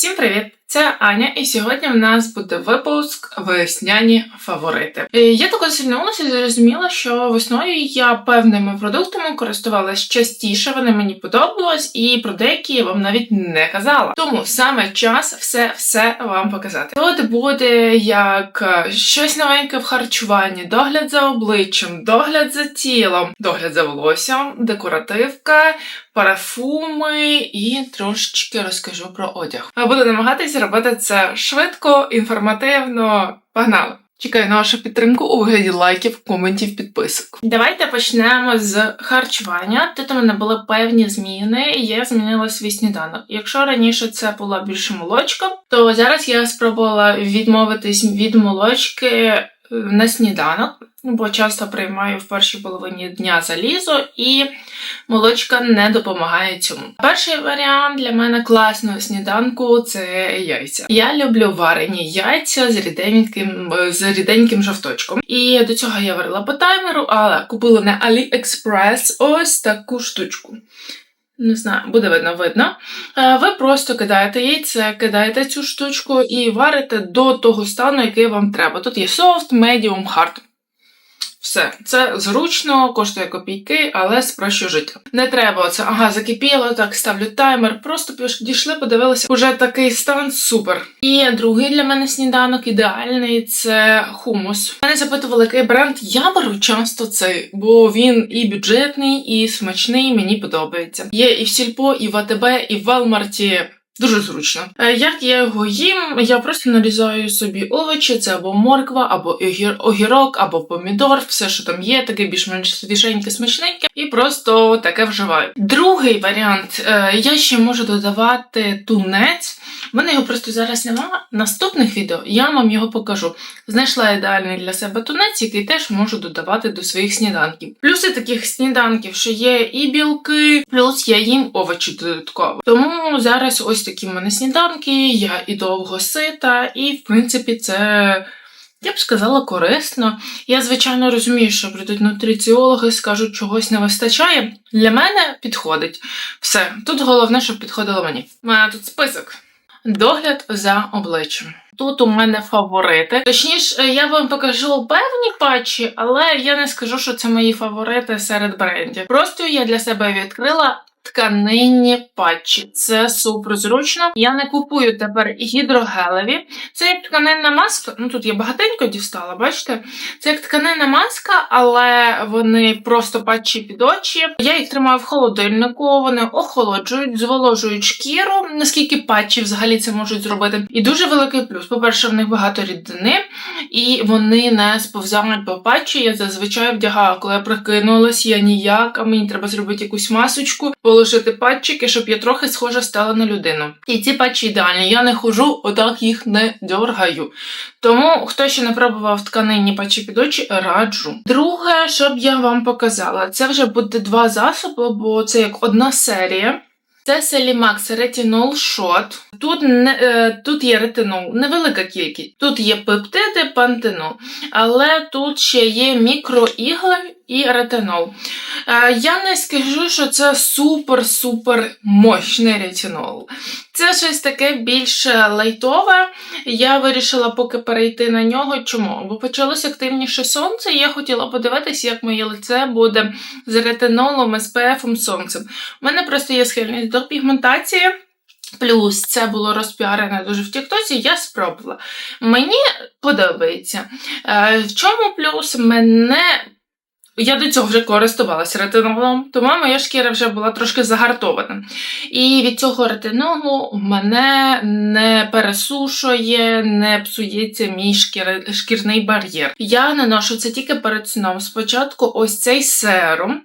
Всім привіт! Це Аня, і сьогодні в нас буде випуск весняні фаворити. Е, Я так озирнулася і зрозуміла, що весною я певними продуктами користувалась частіше, вони мені подобались, і про деякі я вам навіть не казала. Тому саме час все-все вам показати. Тут буде як е, щось новеньке в харчуванні, догляд за обличчям, догляд за тілом, догляд за волоссям, декоративка, парафуми і трошечки розкажу про одяг. Я буду намагатися робити це швидко, інформативно. Погнали! Чекаю на вашу підтримку у вигляді лайків, коментів, підписок. Давайте почнемо з харчування. Тут у мене були певні зміни, і я змінила свій сніданок. Якщо раніше це була більше молочка, то зараз я спробувала відмовитись від молочки е, на сніданок, бо часто приймаю в першій половині дня залізо і молочка не допомагає цьому. Перший варіант для мене класного сніданку це яйця. Я люблю варені яйця з ріденьким, з ріденьким жовточком. І до цього я варила по таймеру, але купила на AliExpress ось таку штучку. Не знаю, буде видно, видно. Е, Ви просто кидаєте яйце, кидаєте цю штучку і варите до того стану, який вам треба. Тут є soft, medium, hard. Все, це зручно, коштує копійки, але спрощує життя. Не треба оце, ага, закипіло, так ставлю таймер. Просто підійшли, подивилися. Уже такий стан супер. І другий для мене сніданок ідеальний це хумус. Мене запитували, який бренд. Я беру часто цей, бо він і бюджетний, і смачний, мені подобається. Є і в Сільпо, і в АТБ, і в Валмарті. Дуже зручно. Е, Як я його їм, я просто нарізаю собі овочі, це або морква, або огірок, або помідор, все, що там є, таке більш-менш свіженьке, смачненьке, і просто таке вживаю. Другий варіант, е, я ще можу додавати тунець. У мене його просто зараз нема. Наступних відео я вам його покажу. Знайшла ідеальний для себе тунець, який теж можу додавати до своїх сніданків. Плюси таких сніданків, що є і білки, плюс я їм овочі додатково. Тому зараз ось такі в мене сніданки, я і довго сита, і в принципі це. Я б сказала корисно. Я, звичайно, розумію, що прийдуть нутриціологи, скажуть, чогось не вистачає. Для мене підходить. Все. Тут головне, щоб підходило мені. У мене тут список. Догляд за обличчям. Тут у мене фаворити. Точніше, я вам покажу певні патчі, але я не скажу, що це мої фаворити серед брендів. Просто я для себе відкрила. Тканинні патчі. Це супер зручно. Я не купую тепер гідрогелеві. Це як тканинна маска. Ну тут я багатенько дістала, бачите? Це як тканинна маска, але вони просто патчі під очі. Я їх тримаю в холодильнику, вони охолоджують, зволожують шкіру, наскільки патчі взагалі це можуть зробити. І дуже великий плюс. По-перше, в них багато рідини, і вони не сповзають по патчі. Я зазвичай вдягаю, коли я прокинулась, я ніяк, а мені треба зробити якусь масочку, положити патчики, щоб я трохи схожа стала на людину. І ці патчі ідеальні. Я не хожу, отак їх не дьоргаю. Тому, хто ще не пробував тканинні патчі під очі, раджу. Друге, щоб я вам показала, це вже буде два засоби, бо це як одна серія. Це Selimax Retinol Shot. Тут не, е, тут є ретинол, невелика кількість. Тут є пептиди, пантенол, але тут ще є мікроігли і ретинол. Е, я не скажу, що це супер-супер мощний ретинол. Це щось таке більш лайтове. Я вирішила поки перейти на нього. Чому? Бо почалося активніше сонце, і я хотіла подивитися, як моє лице буде з ретинолом, SPF, сонцем. У мене просто є схильність до пігментації. Плюс це було розпіарене дуже в Тіктоці, я спробувала. Мені подобається. Е, в чому плюс? Мене. Я до цього вже користувалася ретинолом, тому моя шкіра вже була трошки загартована. І від цього ретинолу мене не пересушує, не псується мій шкір... шкірний бар'єр. Я наношу це тільки перед сном. Спочатку ось цей серум,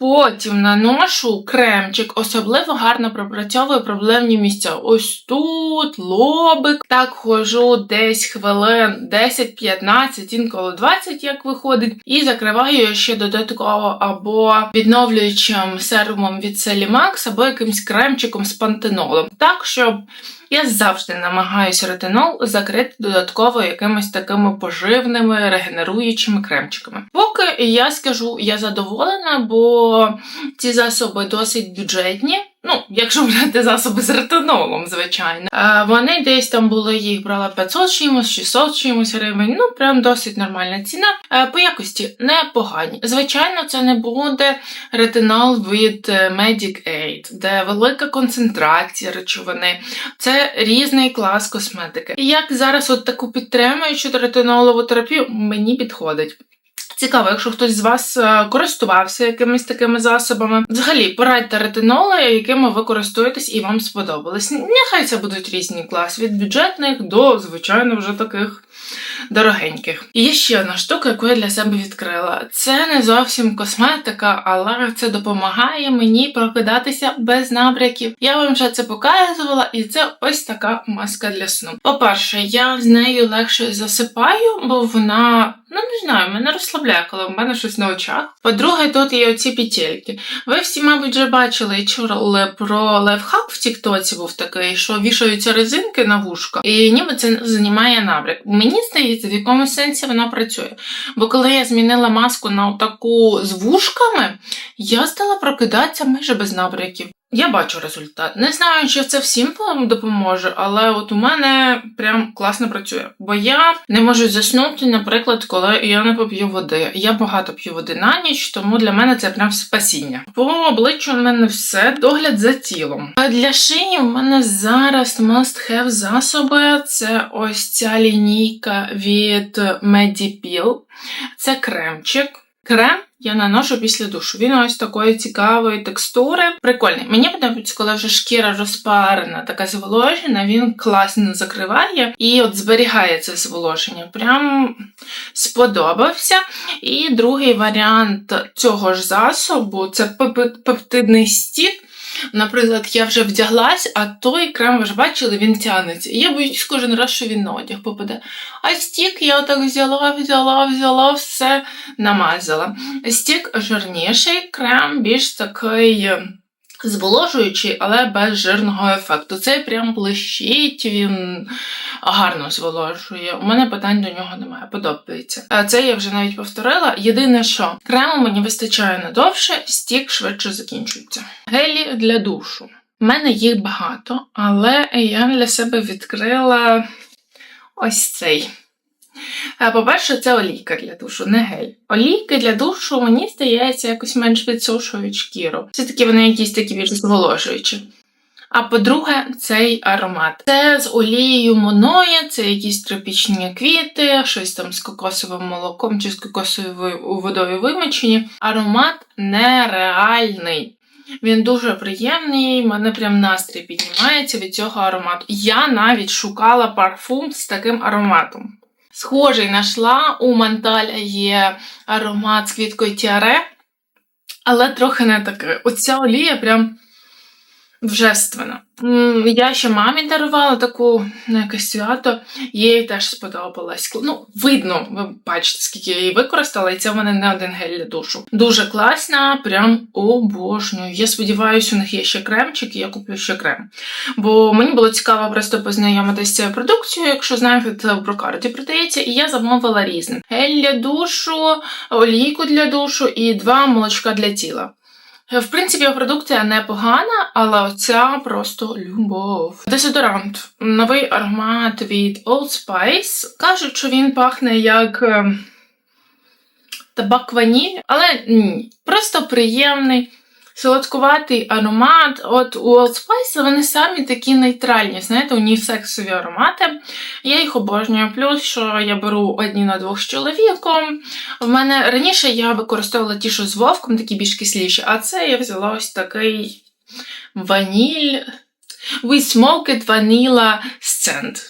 Потім наношу кремчик, особливо гарно пропрацьовую проблемні місця. Ось тут, лобик. Так хожу десь хвилин 10-15, інколи 20, як виходить. І закриваю ще додатково або відновлюючим серумом від Celimax, або якимсь кремчиком з пантенолом. Так, щоб я завжди намагаюся ретинол закрити додатково якимись такими поживними регенеруючими кремчиками. Поки я скажу, я задоволена, бо ці засоби досить бюджетні. Ну, якщо брати засоби з ретинолом, звичайно. Вони десь там були, їх брала 500 чимось, 600 чимось гривень. Ну, прям досить нормальна ціна. Е, по якості непогані. Звичайно, це не буде ретинол від е, Medic Aid, де велика концентрація речовини. Це різний клас косметики. І як зараз от таку підтримуючу ретинолову терапію мені підходить. Цікаво, якщо хтось з вас е, користувався якимись такими засобами. Взагалі, порадьте ретиноли, якими ви користуєтесь і вам сподобались. Нехай це будуть різні класи, від бюджетних до, звичайно, вже таких дорогеньких. І є ще одна штука, яку я для себе відкрила. Це не зовсім косметика, але це допомагає мені прокидатися без набряків. Я вам вже це показувала, і це ось така маска для сну. По-перше, я з нею легше засипаю, бо вона. Ну, не знаю, мене розслабляє, коли в мене щось на очах. По-друге, тут є оці петельки. Ви всі, мабуть, вже бачили і чули про лайфхак в Тіктоці був такий, що вішаються резинки на вушка, і ніби це знімає набряк. Мені здається, в якомусь сенсі вона працює. Бо коли я змінила маску на таку з вушками, я стала прокидатися майже без набряків. Я бачу результат. Не знаю, чи це всім допоможе, але от у мене прям класно працює. Бо я не можу заснути, наприклад, коли я не поп'ю води. Я багато п'ю води на ніч, тому для мене це прям спасіння. По обличчю в мене все догляд за тілом. А для шиї в мене зараз must have засоби. Це ось ця лінійка від Medipil. Це кремчик. Крем я наношу після душу. Він ось такої цікавої текстури. Прикольний. Мені подобається, коли вже шкіра розпарена, така зволожена, він класно закриває і от зберігає це зволоження. Прям сподобався. І другий варіант цього ж засобу це пептидний стік. Наприклад, я вже вдяглась, а той крем, ви ж бачили, він тянеться. І я боюсь кожен раз, що він на одяг попаде. А стік я отак взяла, взяла, взяла, все намазала. Стік жирніший, крем більш такий зволожуючий, але без жирного ефекту. Цей прям блищить, він гарно зволожує. У мене питань до нього немає, подобається. Це я вже навіть повторила. Єдине, що крему мені вистачає надовше, стік швидше закінчується. Гелі для душу. У мене їх багато, але я для себе відкрила ось цей. По-перше, це олійка для душу, не гель. Олійки для душу, мені здається, якось менш відсушують шкіру. Все-таки вони якісь такі більш зволожуючі. А по-друге, цей аромат. Це з олією моноя, це якісь тропічні квіти, щось там з кокосовим молоком чи з кокосовою водою вимочені. Аромат нереальний. Він дуже приємний, в мене прям настрій піднімається від цього аромату. Я навіть шукала парфум з таким ароматом. Схожий знайшла, у Манталя є аромат з квіткою тіаре, але трохи не такий. Оця олія прям Вжественно. Я ще мамі дарувала таку на якесь свято, їй теж сподобалась. Ну, видно, ви бачите, скільки я її використала, і це в мене не один гель для душу. Дуже класна, прям обожнюю. Я сподіваюся, у них є ще кремчик, і я куплю ще крем. Бо мені було цікаво просто познайомитися з цією продукцією, якщо знаєте, це в брокарді продається, і я замовила різне: гель для душу, олійку для душу і два молочка для тіла. В принципі, продукція непогана, але оця просто любов. Дезодорант. Новий аромат від Old Spice. Кажуть, що він пахне як ем, табак ваніль, але ні. Просто приємний солодкуватий аромат. От у Old Spice вони самі такі нейтральні, знаєте, унісексові аромати. Я їх обожнюю. Плюс, що я беру одні на двох з чоловіком. В мене раніше я використовувала ті, що з вовком, такі більш кисліші, а це я взяла ось такий ваніль. We Smoked Vanilla Scent.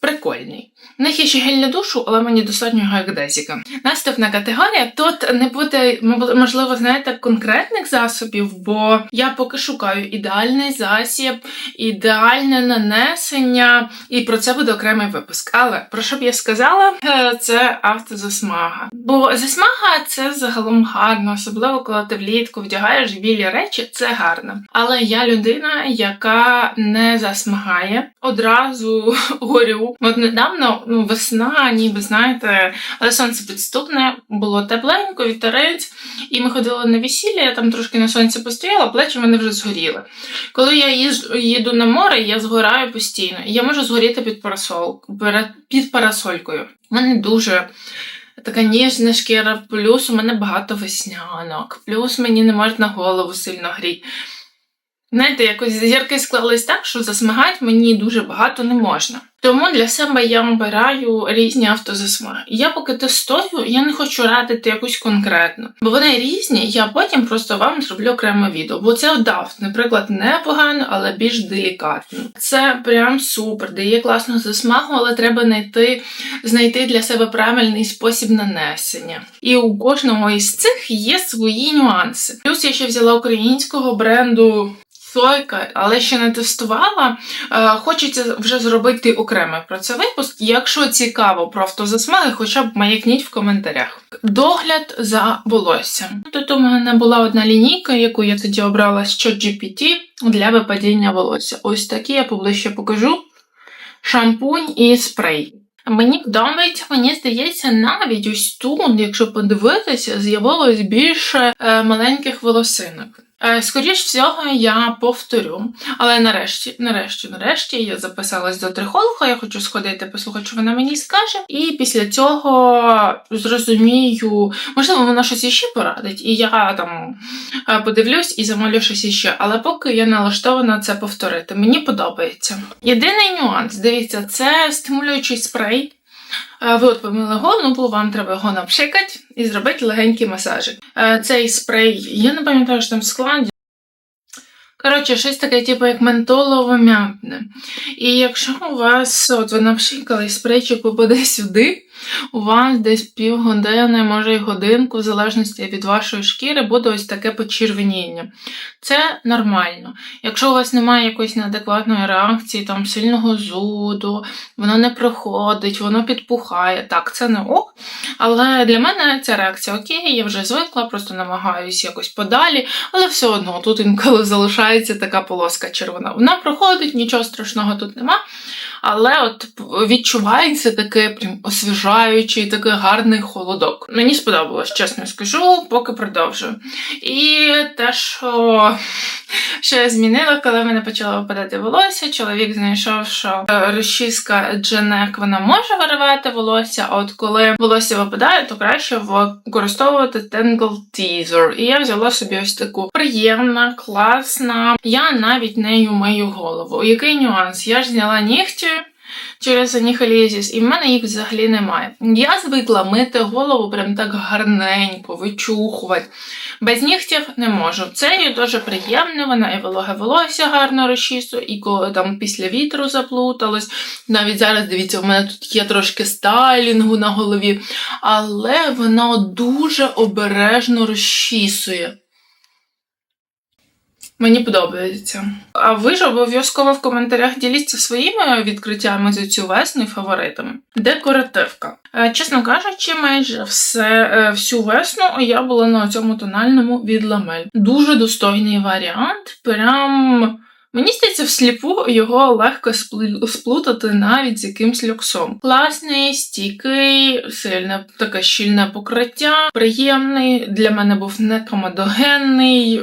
Прикольний. У них є ще гель для душу, але мені достатньо геодезіка. Наступна категорія. Тут не буде, можливо, знаєте, конкретних засобів, бо я поки шукаю ідеальний засіб, ідеальне нанесення, і про це буде окремий випуск. Але про що б я сказала, е, це автозасмага. Бо засмага це загалом гарно, особливо коли ти влітку вдягаєш білі речі, це гарно. Але я людина, яка не засмагає, одразу горю. От недавно ну, весна, ніби знаєте, але сонце підступне, було тепленько, вітерець, і ми ходили на весілля, я там трошки на сонці постояла, плечі в мене вже згоріли. Коли я їду на море, я згораю постійно. Я можу згоріти під парасол, під парасолькою. У мене дуже така ніжна шкіра, плюс у мене багато веснянок, плюс мені не можна голову сильно гріти. Знаєте, якось зірки склались так, що засмагати мені дуже багато не можна. Тому для себе я обираю різні автозасмаги. Я поки тестую, я не хочу радити якусь конкретну, бо вони різні, я потім просто вам зроблю окреме відео. Бо це дафт, наприклад, непогано, але більш делікатно. Це прям супер, дає класну засмагу, але треба знайти, знайти для себе правильний спосіб нанесення. І у кожного із цих є свої нюанси. Плюс я ще взяла українського бренду. Сойка, але ще не тестувала. Е, Хочеться вже зробити окремий про це випуск. Якщо цікаво про автозасмаги, хоча б маякніть в коментарях. Догляд за волоссям. Тут у мене була одна лінійка, яку я тоді обрала з ChatGPT для випадіння волосся. Ось такі я поближче покажу. Шампунь і спрей. Мені подобається, мені здається, навіть ось тут, якщо подивитися, з'явилось більше е, маленьких волосинок. Е, Скоріш всього, я повторю. Але нарешті, нарешті, нарешті я записалась до трихолога, я хочу сходити, послухати, що вона мені скаже. І після цього зрозумію, можливо, вона щось іще порадить, і я там е, подивлюсь і замовлю щось іще. Але поки я налаштована це повторити. Мені подобається. Єдиний нюанс, дивіться, це стимулюючий спрей. Е, Ви от помили голову, вам треба його напшикати і зробити легенький масажик. Е, Цей спрей, я не пам'ятаю, що там в складі. Коротше, щось таке, типу, як ментолово м'ятне. І якщо у вас, от ви напшикали, спрейчик попаде сюди, у вас десь півгодини, може й годинку, в залежності від вашої шкіри, буде ось таке почервоніння. Це нормально. Якщо у вас немає якоїсь неадекватної реакції, там сильного зуду, воно не проходить, воно підпухає. Так, це не ок. Але для мене ця реакція окей, я вже звикла, просто намагаюся якось подалі, але все одно тут інколи залишається така полоска червона. Вона проходить, нічого страшного тут нема. Але от відчувається таке прям освіжаючий, такий гарний холодок. Мені сподобалось, чесно скажу, поки продовжую. І те, що, що я змінила, коли мене почало випадати волосся, чоловік знайшов, що е, розчіска Дженек вона може виривати волосся, а от коли волосся випадає, то краще використовувати Tangle Teaser. І я взяла собі ось таку приємна, класна. Я навіть нею мию голову. Який нюанс? Я ж зняла нігті через аніхалізіс, і в мене їх взагалі немає. Я звикла мити голову прям так гарненько, вичухувати. Без нігтів не можу. Це є дуже приємно, вона і вологе волосся гарно розчісує, і коли там після вітру заплуталось. Навіть зараз, дивіться, у мене тут є трошки стайлінгу на голові, але вона дуже обережно розчісує. Мені подобається. А ви ж обов'язково в коментарях діліться своїми відкриттями за цю весну і фаворитами. Декоративка. Е, Чесно кажучи, майже все, е, всю весну я була на цьому тональному від ламель. Дуже достойний варіант. Прям. Мені здається, всліпу його легко сплутати навіть з якимсь люксом. Класний, стійкий, сильне таке щільне покриття, приємний. Для мене був не комедогенний.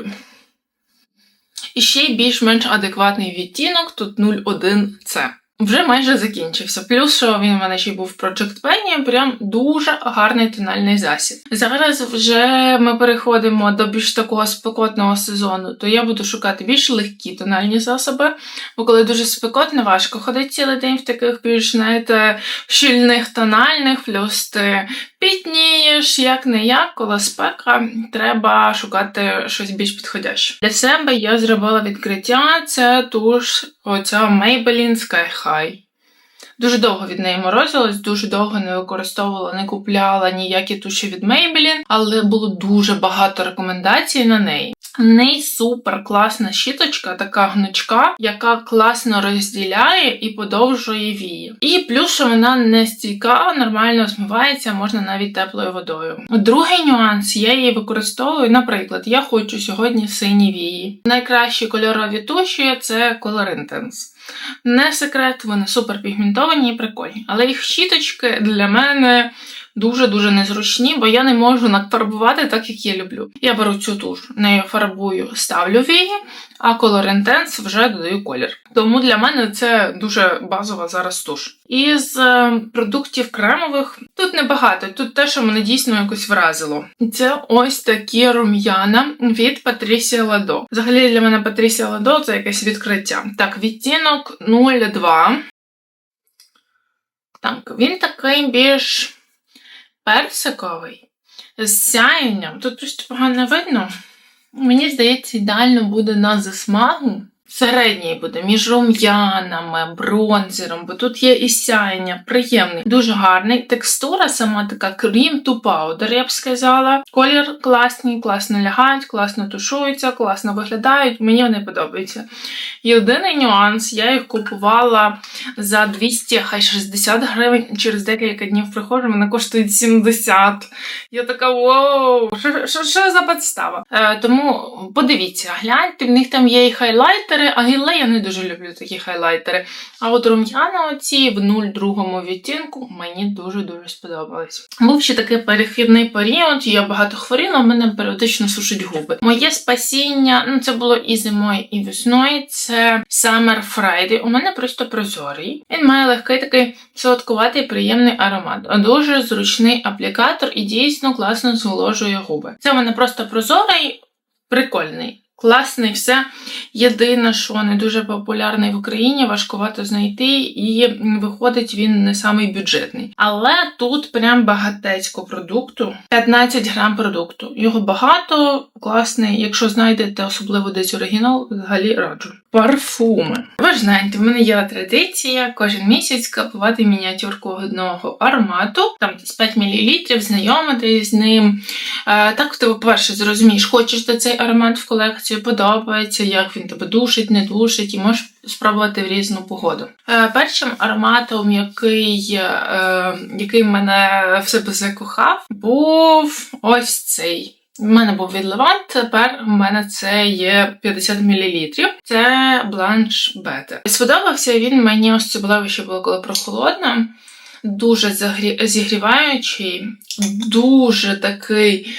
І ще більш-менш адекватний відтінок, тут 01C. Вже майже закінчився. Плюс, що він у мене ще був в Project Penny, прям дуже гарний тональний засіб. Зараз вже ми переходимо до більш такого спекотного сезону, то я буду шукати більш легкі тональні засоби, бо коли дуже спекотно, важко ходити цілий день в таких більш, знаєте, щільних тональних, плюс ти пітнієш, як не як, коли спека, треба шукати щось більш підходяще. Для себе я зробила відкриття, це туш оця Maybelline Sky High. Дуже довго від неї морозилась, дуже довго не використовувала, не купляла ніякі туші від Maybelline, але було дуже багато рекомендацій на неї. В неї супер класна щіточка, така гнучка, яка класно розділяє і подовжує вії. І плюс, що вона не стійка, нормально змивається, можна навіть теплою водою. Другий нюанс, я її використовую, наприклад, я хочу сьогодні сині вії. Найкращі кольорові туші це Color Intense. Не секрет, вони супер пігментовані і прикольні. Але їх щіточки для мене дуже-дуже незручні, бо я не можу надфарбувати так, як я люблю. Я беру цю туш, нею фарбую, ставлю вії, а Color Intense вже додаю колір. Тому для мене це дуже базова зараз туш. Із е, продуктів кремових тут небагато, тут те, що мене дійсно якось вразило. Це ось такі рум'яна від Patricia Lado. Взагалі для мене Patricia Lado це якесь відкриття. Так, відтінок 02. Так, він такий більш персиковий з сяєнням. Тут просто погано видно. Мені здається, ідеально буде на засмагу. Середній буде між рум'янами, бронзером, бо тут є і сяєння, приємний, дуже гарний. Текстура сама така крім ту паудер, я б сказала. Колір класний, класно лягають, класно тушуються, класно виглядають. Мені вони подобаються. Єдиний нюанс, я їх купувала за 200, хай 60 гривень. Через декілька днів приходжу, вони коштують 70. Я така воу, що, що, що за підстава? Е, тому подивіться, гляньте, в них там є і хайлайтери, а гіле я не дуже люблю такі хайлайтери. А от рум'яна оці в 0,2 відтінку мені дуже-дуже сподобались. Був ще такий перехідний період, я багато хворіла, в мене періодично сушить губи. Моє спасіння, ну це було і зимою, і весною. Це Summer Friday. У мене просто прозорий. Він має легкий такий солодкуватий приємний аромат. Дуже зручний аплікатор і дійсно класно зволожує губи. Це в мене просто прозорий, прикольний. Класний, все. Єдине, що не дуже популярний в Україні, важкувато знайти, і виходить він не самий бюджетний. Але тут прям багатецько продукту. 15 грам продукту. Його багато, класний. Якщо знайдете, особливо десь оригінал, взагалі раджу. Парфуми. Ви ж знаєте, в мене є традиція кожен місяць купувати мініатюрку одного аромату, там десь 5 мл, знайомитись з ним. Е, так ти, по-перше, зрозумієш, хочеш ти цей аромат в колекцію, подобається, як він тебе душить, не душить, і можеш спробувати в різну погоду. Е, першим ароматом, який е, який мене в себе закохав, був ось цей. У мене був від Левант, тепер у мене це є 50 мл. Це бланш бета. Сподобався він мені особливо, що було коли прохолодно. Дуже зігріваючий, дуже такий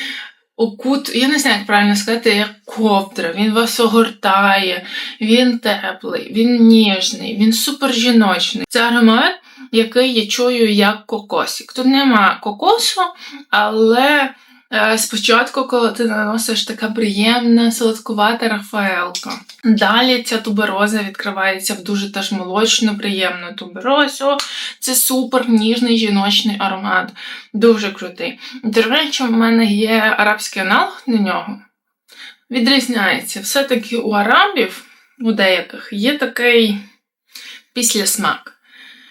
окут, я не знаю, як правильно сказати, як ковдра. Він вас огортає, він теплий, він ніжний, він супер жіночний. Це аромат, який я чую як кокосик. Тут нема кокосу, але. Е, спочатку, коли ти наносиш така приємна, солодкувата рафаелка. Далі ця тубероза відкривається в дуже теж молочну, приємну туберозу. Це супер ніжний жіночний аромат. Дуже крутий. До речі, в мене є арабський аналог на нього. Відрізняється. Все-таки у арабів, у деяких, є такий післясмак.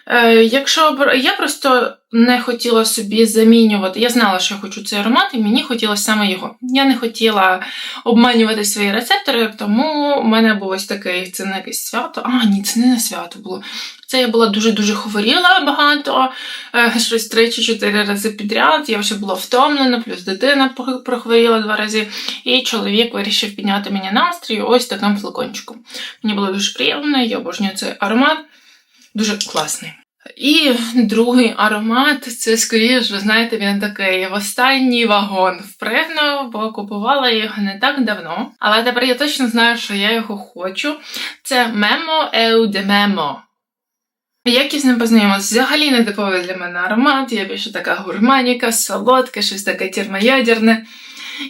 Е, Якщо я просто не хотіла собі замінювати, я знала, що я хочу цей аромат, і мені хотілося саме його. Я не хотіла обманювати свої рецептори, тому в мене був ось такий це не якесь свято. А, ні, це не на свято було. Це я була дуже-дуже хворіла багато, е, щось три чи чотири рази підряд. Я вже була втомлена, плюс дитина прохворіла два рази, і чоловік вирішив підняти мені настрій ось таким флакончиком. Мені було дуже приємно, я обожнюю цей аромат. Дуже класний. І другий аромат це, скоріш, ви знаєте, він такий в останній вагон впригнув, бо купувала його не так давно. Але тепер я точно знаю, що я його хочу. Це Memo Eu de Memo. Як я з ним познайомилася? Взагалі не типовий для мене аромат, я більше така гурманіка, солодке, щось таке термоядерне.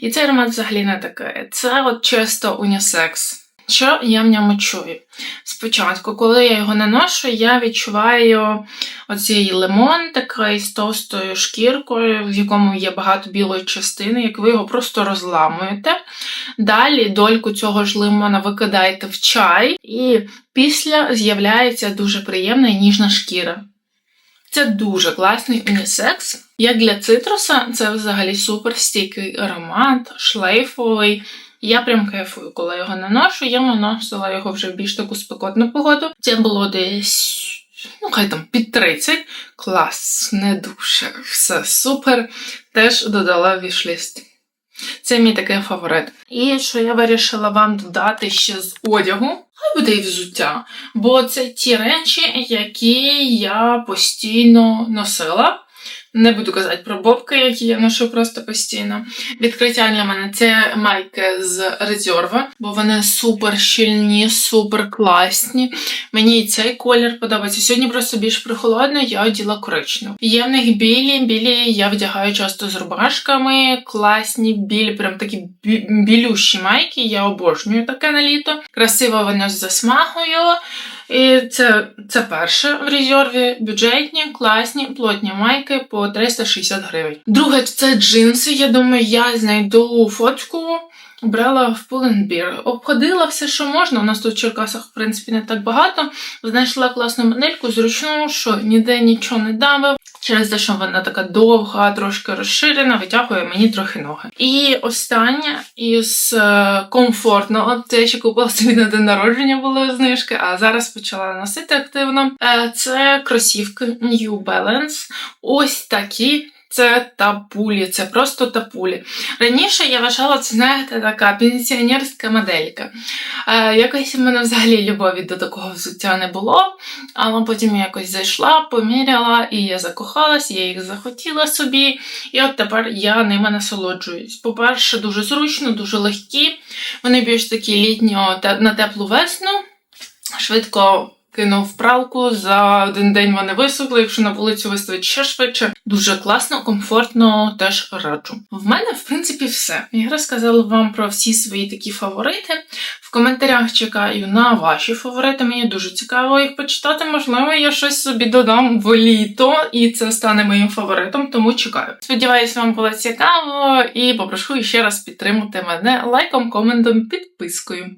І цей аромат взагалі не таке. Це от чисто унісекс. Що я в ньому чую? Спочатку, коли я його наношу, я відчуваю оцей лимон такий з товстою шкіркою, в якому є багато білої частини, як ви його просто розламуєте. Далі дольку цього ж лимона викидаєте в чай, і після з'являється дуже приємна і ніжна шкіра. Це дуже класний унісекс. Як для цитруса, це взагалі супер стійкий аромат, шлейфовий. Я прям кайфую, коли його наношу. Я наносила його вже в більш таку спекотну погоду. Це було десь, ну хай там під 30. Клас, не дуже. Все супер. Теж додала вішліст. Це мій такий фаворит. І що я вирішила вам додати ще з одягу. Хай буде і взуття, бо це ті речі, які я постійно носила. Не буду казати про бобки, які я ношу просто постійно. Відкриття для мене це майки з резерва, бо вони супер щільні, супер класні. Мені і цей колір подобається. Сьогодні просто більш прохолодно, я оділа коричневу. Є в них білі, білі я вдягаю часто з рубашками, класні, білі, прям такі білющі майки. Я обожнюю таке на літо. Красиво воно з засмагою. І це, це перше в резерві. Бюджетні, класні, плотні майки по 360 гривень. Друге, це джинси. Я думаю, я знайду фотку. Брала в Pull&Bear. Обходила все, що можна. У нас тут в Черкасах, в принципі, не так багато. Знайшла класну модельку, зручну, що ніде нічого не давив. Через те, що вона така довга, трошки розширена, витягує мені трохи ноги. І останнє із е, комфортного, це я ще купила собі на день народження, були знижки, а зараз почала носити активно. Е, це кросівки New Balance. Ось такі. Це тапулі, це просто тапулі. Раніше я вважала це, знаєте, така пенсіонерська моделька. Е, якось в мене взагалі любові до такого взуття не було, але потім я якось зайшла, поміряла, і я закохалась, я їх захотіла собі, і от тепер я ними насолоджуюсь. По-перше, дуже зручно, дуже легкі. Вони більш такі літньо на теплу весну. Швидко кинув пралку, за один день вони висохли, якщо на вулицю виставити ще швидше. Дуже класно, комфортно, теж раджу. В мене, в принципі, все. Я розказала вам про всі свої такі фаворити. В коментарях чекаю на ваші фаворити. Мені дуже цікаво їх почитати. Можливо, я щось собі додам в літо, і це стане моїм фаворитом, тому чекаю. Сподіваюсь, вам було цікаво і попрошу ще раз підтримати мене лайком, коментом, підпискою.